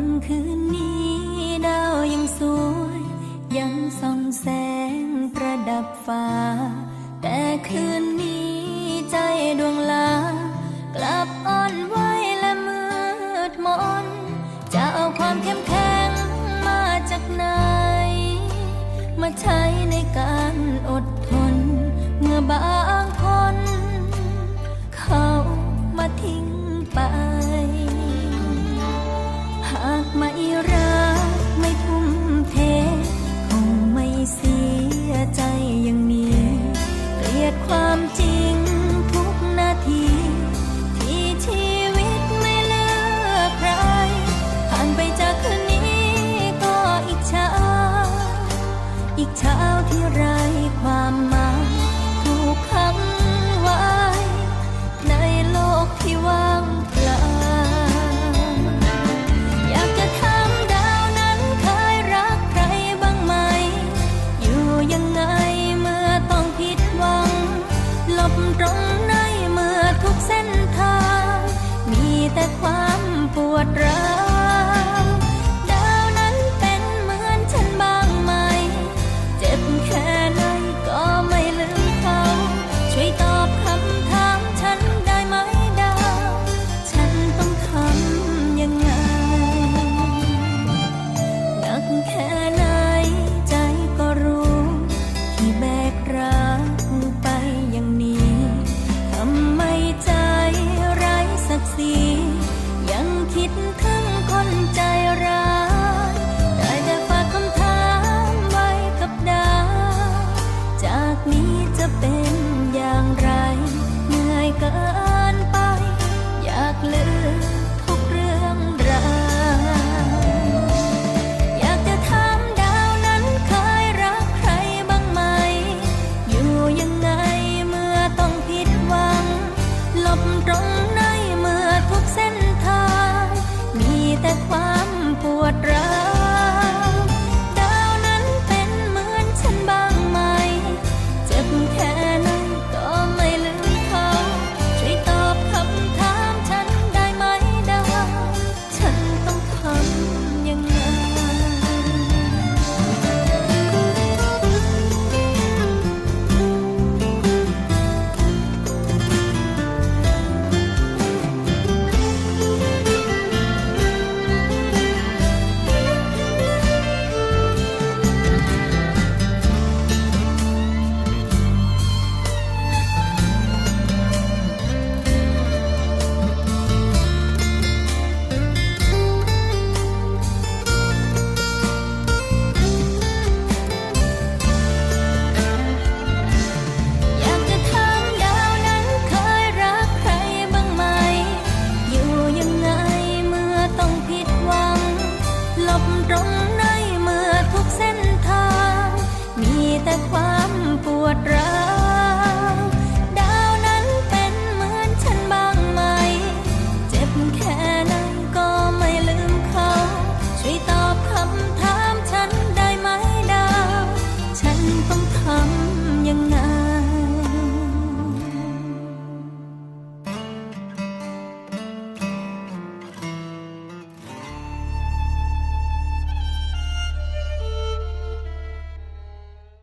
ำคืนนี้ดาวยังสวย ยังส่องแสงประดับฟ้า แต่คืนนี้ใจดวงลา กลับอ่อนไหวและมืดมน จะเอาความเข้มแข็งมาจากไหน มาใช้ในการอดทน เมื่อบา Ta ิดถึงคนใจ แค่นั้นก็ไม่ลืมเขา ช่วยตอบคำถามฉันได้ไหมดาว ฉันต้องทำ